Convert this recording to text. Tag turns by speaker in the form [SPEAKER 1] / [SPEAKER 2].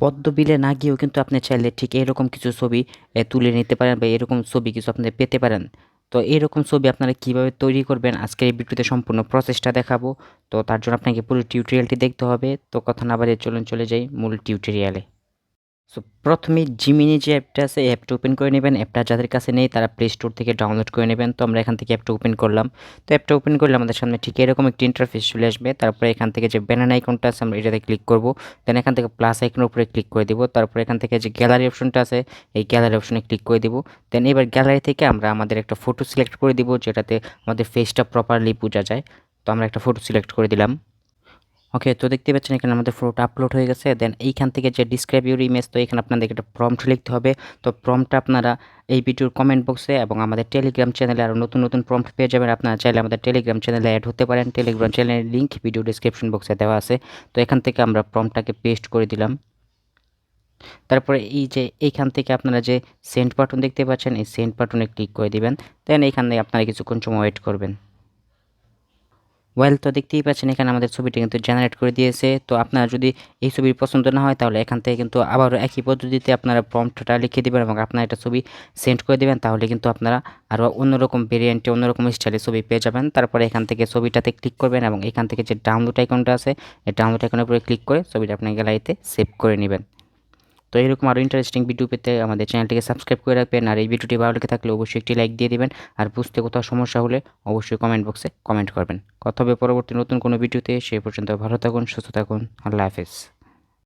[SPEAKER 1] পদ্ম বিলে না গিয়েও কিন্তু আপনি চাইলে ঠিক এরকম কিছু ছবি তুলে নিতে পারেন বা এরকম ছবি কিছু আপনি পেতে পারেন। তো এরকম ছবি আপনারা কীভাবে তৈরি করবেন আজকের এই ভিডিওতে সম্পূর্ণ প্রসেসটা দেখাবো। তো তার জন্য আপনাকে পুরো টিউটোরিয়ালটি দেখতে হবে। তো কথা না বাড়িয়ে চলুন চলে যাই মূল টিউটোরিয়ালে সো প্রথমে জিমিনি যে অ্যাপটা আছে অ্যাপটা ওপেন করে নেবেন। অ্যাপটা যাদের কাছে নেই, তারা প্লে স্টোর থেকে ডাউনলোড করে নেবেন। তো আমরা এখান থেকে অ্যাপটা ওপেন করলাম। তো অ্যাপটা ওপেন করলে আমাদের সামনে ঠিক এরকম একটি ইন্টারফেস চলে আসবে। তারপরে এখান থেকে যে ব্যানার আইকনটা আছে, আমরা এটাতে ক্লিক করব। দেন এখান থেকে প্লাস আইকনের উপরে ক্লিক করে দেবো। তারপরে এখান থেকে যে গ্যালারি অপশনটা আছে, এই গ্যালারি অপশনে ক্লিক করে দিব। দেন এবার গ্যালারি থেকে আমরা আমাদের একটা ফটো সিলেক্ট করে দিব, যেটাতে আমাদের ফেসটা প্রপারলি বোঝা যায়। তো আমরা একটা ফটো সিলেক্ট করে দিলাম। ওকে তো দেখতে পাচ্ছেন এখানে আমাদের ফটোটা আপলোড হয়ে গেছে। দেন এইখান থেকে যে ডিসক্রাইব ইউর ইমেজ তো এখানে আপনাদের একটা প্রম্পট লিখতে হবে। তো প্রম্পটটা আপনারা এই ভিডিওর কমেন্ট বক্সে এবং আমাদের টেলিগ্রাম চ্যানেলে আরও নতুন নতুন প্রম্পট পেয়ে যাবেন। আপনারা চাইলে আমাদের টেলিগ্রাম চ্যানেলে অ্যাড হতে পারেন। টেলিগ্রাম চ্যানেলের লিঙ্ক ভিডিও ডিসক্রিপশন বক্সে দেওয়া আছে। তো এখান থেকে আমরা প্রম্পটটাকে পেস্ট করে দিলাম। তারপরে এই যে এইখান থেকে আপনারা যে সেন্ট বাটন দেখতে পাচ্ছেন, এই সেন্ট বাটনে ক্লিক করে দিবেন। দেন এইখানে আপনারা কিছুক্ষণ সময় ওয়েট করবেন। ওয়েল তো দেখতেই পাচ্ছেন, এখানে আমাদের ছবিটা কিন্তু জেনারেট করে দিয়েছে। তো আপনারা যদি এই ছবির পছন্দ না হয়, তাহলে এখান থেকে কিন্তু আবারও একই পদ্ধতিতে আপনারা প্রম্পটটা লিখে দেবেন এবং আপনারা একটা ছবি সেন্ড করে দেবেন, তাহলে কিন্তু আপনারা আরও অন্যরকম ভেরিয়েন্টে অন্যরকম স্টাইলে ছবি পেয়ে যাবেন। তারপরে এখান থেকে ছবিটাতে ক্লিক করবেন এবং এখান থেকে যে ডাউনলোড আইকনটা আছে, এই ডাউনলোড আইকনের উপরে ক্লিক করে ছবিটা আপনার গ্যালারিতে সেভ করে নেবেন। তো এরকম আরও ইন্টারেস্টিং ভিডিও পেতে আমাদের চ্যানেলটিকে সাবস্ক্রাইব করে রাখবেন। আর এই ভিডিওটি ভালো লেগে থাকলে অবশ্যই একটি লাইক দিয়ে দেবেন। আর বুঝতে কোথাও সমস্যা হলে অবশ্যই কমেন্ট বক্সে কমেন্ট করবেন। কথা হবে পরবর্তী নতুন কোনো ভিডিওতে সেই পর্যন্ত ভালো থাকুন, সুস্থ থাকুন। আল্লাহ হাফেজ।